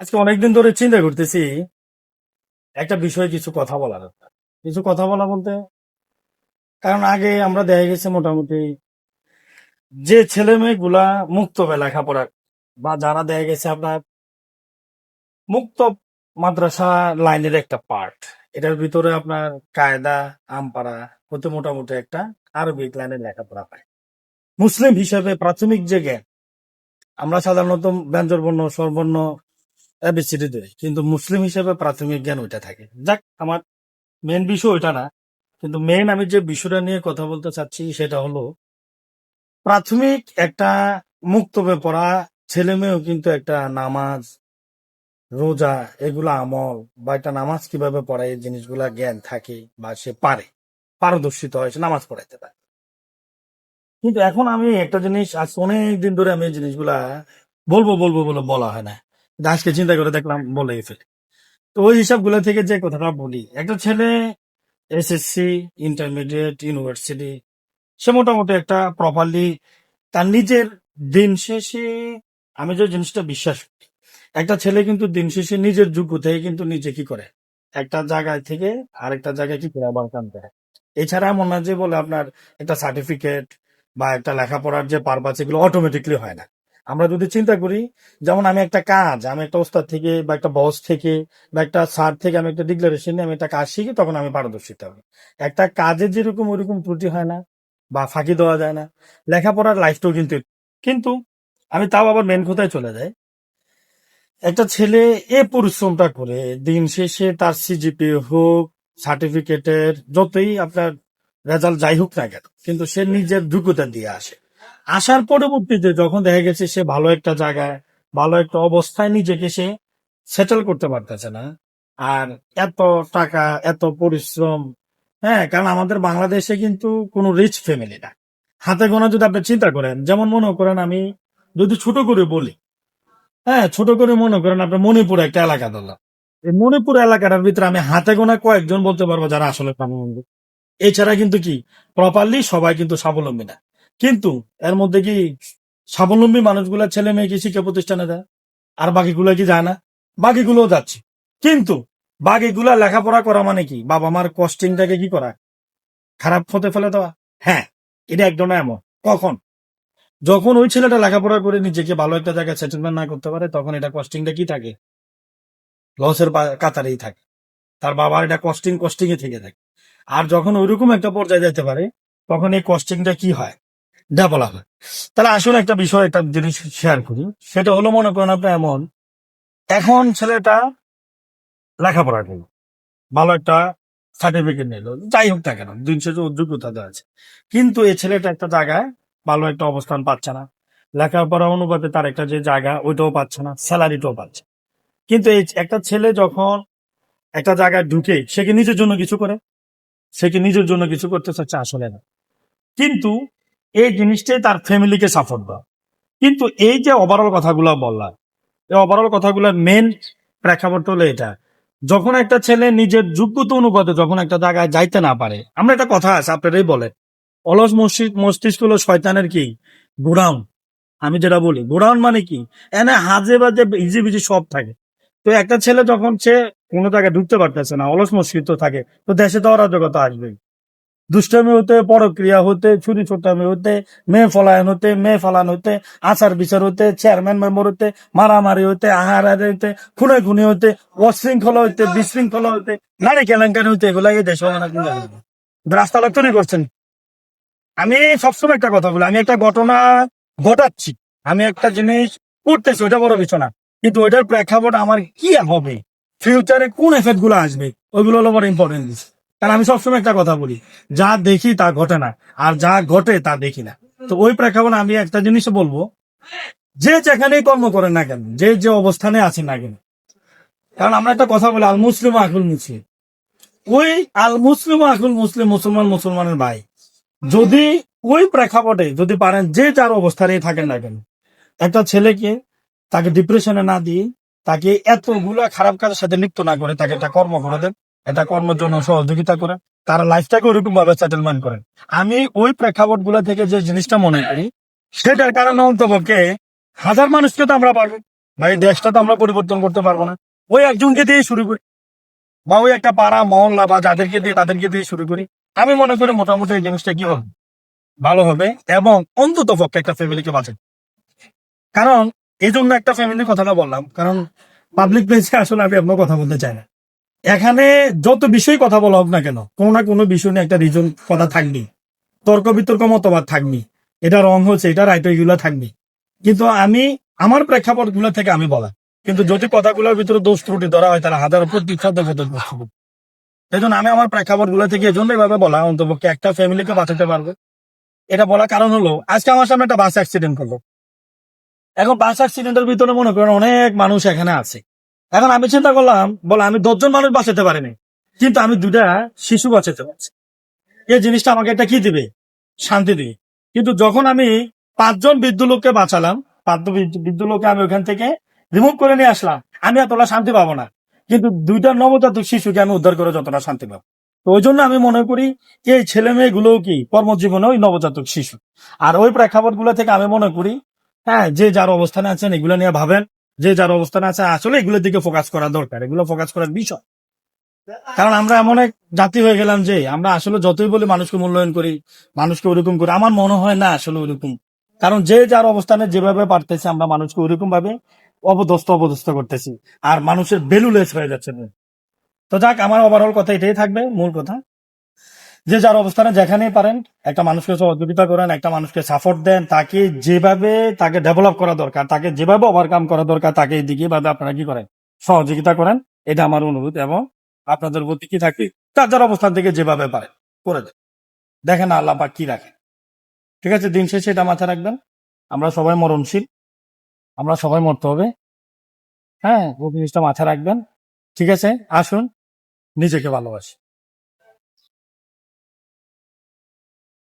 আজকে অনেকদিন ধরে চিন্তা করতেছি, একটা বিষয়ে কিছু কথা বলা দরকার। কিছু কথা বলা বলতে, কারণ আগে আমরা দেখা গেছে মোটামুটি যে ছেলে মেয়েগুলা মুক্ত লেখাপড়া বা যারা দেখা গেছে আপনার মুক্ত মাদ্রাসা লাইনের একটা পার্ট, এটার ভিতরে আপনার কায়দা, আমপাড়া হতে মোটামুটি একটা আরবিক লাইনের লেখাপড়া পায় মুসলিম হিসেবে প্রাথমিক যে জ্ঞান, আমরা সাধারণত ব্যঞ্জন বর্ণ স্বরবর্ণ এবিসিডি দেয়। কিন্তু মুসলিম হিসেবে প্রাথমিক জ্ঞান ওইটা থাকে। যাক, আমার মেন বিষয় ওইটা না। কিন্তু মেন আমি যে বিষয়টা নিয়ে কথা বলতে চাচ্ছি সেটা হলো, প্রাথমিক একটা মুক্ত পড়া ছেলে মেয়েও কিন্তু একটা নামাজ, রোজা, এগুলা আমল বা একটা নামাজ কীভাবে পড়ায় এই জিনিসগুলা জ্ঞান থাকে বা সে পারে। পারদর্শিত হয়, সে নামাজ পড়াইতে পারে। কিন্তু এখন আমি একটা জিনিস, আজ অনেক দিন ধরে আমি এই জিনিসগুলা বলব বলব বলে বলা হয় না। আজকে চিন্তা করে দেখলাম বলেই ফেলে তো ওই হিসাবগুলো থেকে যে কথাটা বলি, একটা ছেলে এসএসসি ইন্টারমিডিয়েট ইউনিভার্সিটি সে মোটামুটি একটা প্রপারলি তার নিজের দিন শেষে আমি যে জিনিসটা বিশ্বাস করি, একটা ছেলে কিন্তু দিন শেষে নিজের যোগ্য থেকে কিন্তু নিজে কি করে? একটা জায়গায় থেকে আরেকটা জায়গায় কি করে আবার কাম করে এছাড়া এমন না যে বলে আপনার একটা সার্টিফিকেট বা একটা লেখাপড়ার যে পারপাস এগুলো অটোমেটিকলি হয় না। আমরা যদি চিন্তা করি, যেমন আমি একটা কাজ, আমি একটা ওস্তাদ থেকে বা একটা বস থেকে বা একটা স্যার থেকে আমি একটা ডিক্লারেশন আমি একটা কাজ শিখি, তখন আমি পারদর্শিতা হবে একটা কাজের যেরকম ওরকম ত্রুটি হয় না বা ফাঁকি দেওয়া যায় না, লেখাপড়ার লাইফটাও কিন্তু কিন্তু আমি তাও আবার মেন কোথায় চলে যাই। একটা ছেলে এ পরিশ্রমটা করে, দিন শেষে তার সিজিপি হোক সার্টিফিকেটের যতই আপনার রেজাল্ট যাই হোক না কেন, কিন্তু সে নিজের যোগ্যতা দিয়ে আসে। আসার পরবর্তীতে যখন দেখা গেছে সে ভালো একটা জায়গায়, ভালো একটা অবস্থায় নিজেকে সে সেটেল করতে পারতেছে না। আর এত টাকা, এত পরিশ্রম হ্যাঁ কারণ আমাদের বাংলাদেশে কিন্তু কোনো রিচ ফ্যামিলি না। হাতে গোনা যদি আপনি চিন্তা করেন, যেমন মনে করেন আমি যদি ছোট করে বলি হ্যাঁ ছোট করে মনে করেন আপনার মণিপুর একটা এলাকা ধরলাম। এই মণিপুর এলাকাটার ভিতরে আমি হাতে গোনা কয়েকজন বলতে পারব যারা আসলে এছাড়া কিন্তু কি প্রপারলি সবাই কিন্তু স্বাবলম্বী না। কিন্তু এর মধ্যে কি স্বাবলম্বী মানুষগুলা ছেলে মেয়ে কি শিক্ষা প্রতিষ্ঠানে দেয় আর বাকিগুলো কি যায় না? বাকিগুলোও যাচ্ছে। কিন্তু বাকিগুলা লেখাপড়া করা মানে কি? বাবা মার কস্টিংটাকে কি করা? খারাপ হতে ফেলে দেওয়া? হ্যাঁ এটা একদম এমন। কখন? যখন ওই ছেলেটা লেখাপড়া করে নিজেকে ভালো একটা জায়গায় সেটেলমেন্ট না করতে পারে, তখন এটা কস্টিংটা কি থাকে? লসের কাতারেই থাকে। তার বাবার এটা কস্টিং কস্টিং এ থেকে থাকে। আর যখন ওইরকম একটা পর্যায়ে যেতে পারে, তখন এই কস্টিংটা কি হয়? ডেভেলপ হয় তাহলে আসলে একটা বিষয়, একটা জিনিস শেয়ার করি। সেটা হলো, মনে করেন আপনি এমন, এখন ছেলেটা লেখাপড়া করল, ভালো একটা সার্টিফিকেট নিল, যাই হোক না কেন, দিন শেষে যোগ্যতা আছে। কিন্তু এই ছেলেটা একটা জায়গায় ভালো একটা অবস্থান পাচ্ছে না লেখাপড়া অনুপাতে তার একটা যে জায়গা, ওইটাও পাচ্ছে না স্যালারিটাও পাচ্ছে কিন্তু এই একটা ছেলে যখন একটা জায়গায় ঢুকে, সে কি নিজের জন্য কিছু করে? সে কি নিজের জন্য কিছু করতে চাচ্ছে? আসলে না। কিন্তু এই জিনিসটাই তার ফ্যামিলিকে সাপোর্ট দেওয়া কিন্তু এই যে ওভারঅল কথাগুলো বললাম, এই ওভারঅল কথাগুলোর মেন প্রেক্ষাপট হলো এটা। যখন একটা ছেলে নিজের যোগ্যতা অনুপাতে যখন একটা জায়গায় যাইতে না পারে, আমরা একটা কথা আছে, আপনারাই বলে অলস মসজিদ মস্তিষ্ক হলো শয়তানের কি? গোডাউন। আমি যেটা বলি, গোডাউন মানে কি? এনে হাজে বাজে ইজি বিজি সব থাকে। তো একটা ছেলে যখন সে কোনো জায়গায় ঢুকতে পারতেছে না, অলস মস্তিষ্ক থাকে, তো দেশে তো অরাজকতা আসবে দুষ্টামি হতে, পরক্রিয়া হতে চুরি ছোটামি হতে, মেয়ে ফলায়ন হতে, মেয়ে ফালান হতে, আচার বিচার হতে চেয়ারম্যান মেম্বার হতে, মারামারি হতে আহার হতে খুনে খুনি হতে, অশৃঙ্খলা হতে, বিশৃঙ্খলা হতে, নারী কেলেঙ্কারি হতে, এগুলা এই দেশে রাস্তা লোক তৈরি করছেন। আমি সবসময় একটা কথা বলি, আমি একটা ঘটনা ঘটাচ্ছি। আমি একটা জিনিস করতেছি ওটা বড় কিছু না কিন্তু ওইটার প্রেক্ষাপট আমার কি হবে? ফিউচারে কোন এফেক্টগুলো আসবে? ওইগুলো হলো বড় ইম্পর্টেন্ট কারণ আমি সবসময় একটা কথা বলি, যা দেখি তা ঘটে না, আর যা ঘটে তা দেখি না। তো ওই প্রেক্ষাপট আমি একটা জিনিস বলব, যে যেখানেই কর্ম করেন না কেন, যে যে অবস্থানে আছেন না কেন, কারণ আমরা একটা কথা বলি আল মুসলিম আকুল মুসলিম। ওই আল মুসলিম আকুল মুসলিম মুসলমান মুসলমানের ভাই, যদি ওই প্রেক্ষাপটে যদি পারেন, যে যার অবস্থানে থাকেন না কেন, একটা ছেলেকে তাকে ডিপ্রেশনে না দিয়ে, তাকে এতগুলা খারাপ কাজের সাথে লিপ্ত না করে তাকে একটা কর্ম করে দেন এটা কর্মের জন্য সহযোগিতা করে, তারা লাইফটাকে ওরকম ভাবে সেটেলমেন্ট করেন আমি ওই প্রেক্ষাপটগুলা থেকে যে জিনিসটা মনে করি, সেটার কারণে অন্তপক্ষে হাজার মানুষকে তো আমরা পারব ভাই দেশটা তো আমরা পরিবর্তন করতে পারব না। ওই একজনকে দিয়ে শুরু করি, বা ওই একটা পাড়া, মহল্লা, বা যাদেরকে দিয়ে, তাদেরকে দিয়ে শুরু করি। আমি মনে করি মোটামুটি এই জিনিসটা কি হবে? ভালো হবে, এবং অন্তত পক্ষে একটা ফ্যামিলিকে বাঁচে কারণ এই জন্য একটা ফ্যামিলির কথাটা বললাম, কারণ পাবলিক প্লেসে আসলে আমি আপনার কথা বলতে চাই না। এখানে যত বিষয় কথা বলা হোক না কেন, কোনো না কোনো বিষয় নিয়ে একটা রিজন কথা থাকবে। তর্ক বিতর্ক মতবাদ থাকবে। এটা রং হচ্ছে, এটা রাইট এগুলো থাকবে। কিন্তু আমি, আমার প্রেক্ষাপটগুলো থেকে আমি বলা। কিন্তু যদি কথাগুলোর ভিতরে দোষ ত্রুটি ধরা হয় তারা হাজার উপর বিখ্যাত এই জন্য আমি আমার প্রেক্ষাপটগুলো থেকে এই জন্য এভাবে বলা, অন্তপক্ষে একটা ফ্যামিলিকে বাঁচাতে পারবে। এটা বলার কারণ হলো, আজকে আমার সামনে একটা বাস অ্যাক্সিডেন্ট হলো। এখন বাস অ্যাক্সিডেন্টের ভিতরে মনে করেন অনেক মানুষ এখানে আছে। এখন আমি চিন্তা করলাম, বলে আমি দশজন মানুষ বাঁচাতে পারিনি, কিন্তু আমি দুটা শিশু বাঁচাতে পারছি। এই জিনিসটা আমাকে একটা কি দিবে? শান্তি দিবে। কিন্তু যখন আমি পাঁচজন বৃদ্ধ লোককে বাঁচালাম পাঁচ বৃদ্ধ লোককে আমি ওখান থেকে রিমুভ করে নিয়ে আসলাম, আমি এতটা শান্তি পাবো না। কিন্তু দুইটা নবজাতক শিশুকে আমি উদ্ধার করে যতটা শান্তি পাবো। তো ওই জন্য আমি মনে করি, এই ছেলে মেয়েগুলোও কি কর্মজীবনে ওই নবজাতক শিশু। আর ওই প্রেক্ষাপটগুলো থেকে আমি মনে করি হ্যাঁ যে যার অবস্থানে আছেন, এগুলো নিয়ে ভাবেন। যে যার অবস্থানে আছে, আসলে এগুলোর দিকে ফোকাস করা দরকার। এগুলো ফোকাস করার বিষয়। কারণ আমরা এমন এক জাতি হয়ে গেলাম যে, আমরা আসলে যতই বলি মানুষকে মূল্যায়ন করি, মানুষকে ওরকম করি, আমার মনে হয় না আসলে ওরকম কারণ যে যার অবস্থানে যেভাবে পারতেছে, আমরা মানুষকে ওরকম ভাবে অবদস্ত অবদস্ত করতেছি। আর মানুষের বেলুলেস হয়ে যাচ্ছে। তো যাক, আমার ওভারঅল কথা এটাই থাকবে, মূল কথা। যে যার অবস্থানে যেখানেই পারেন, একটা মানুষকে সহযোগিতা করেন, একটা মানুষকে সাপোর্ট দেন, তাকে যেভাবে তাকে ডেভেলপ করা দরকার, তাকে যেভাবে ওভারকাম করা দরকার, তাকে এই দিকে ভাবে আপনারা কি করেন? সহযোগিতা করেন, এটা আমার অনুরোধ এবং আপনাদের প্রতি কি থাকবে? তার যার অবস্থান থেকে যেভাবে পারে করে দেন। দেখেন আল্লাহ পাক কি রাখে ঠিক আছে, দিন শেষে এটা মাথায় রাখবেন। আমরা সবাই মরণশীল। আমরা সবাই মরতে হবে। হ্যাঁ ওই জিনিসটা মাথায় রাখবেন। ঠিক আছে, আসুন, নিজেকে ভালোবাসি।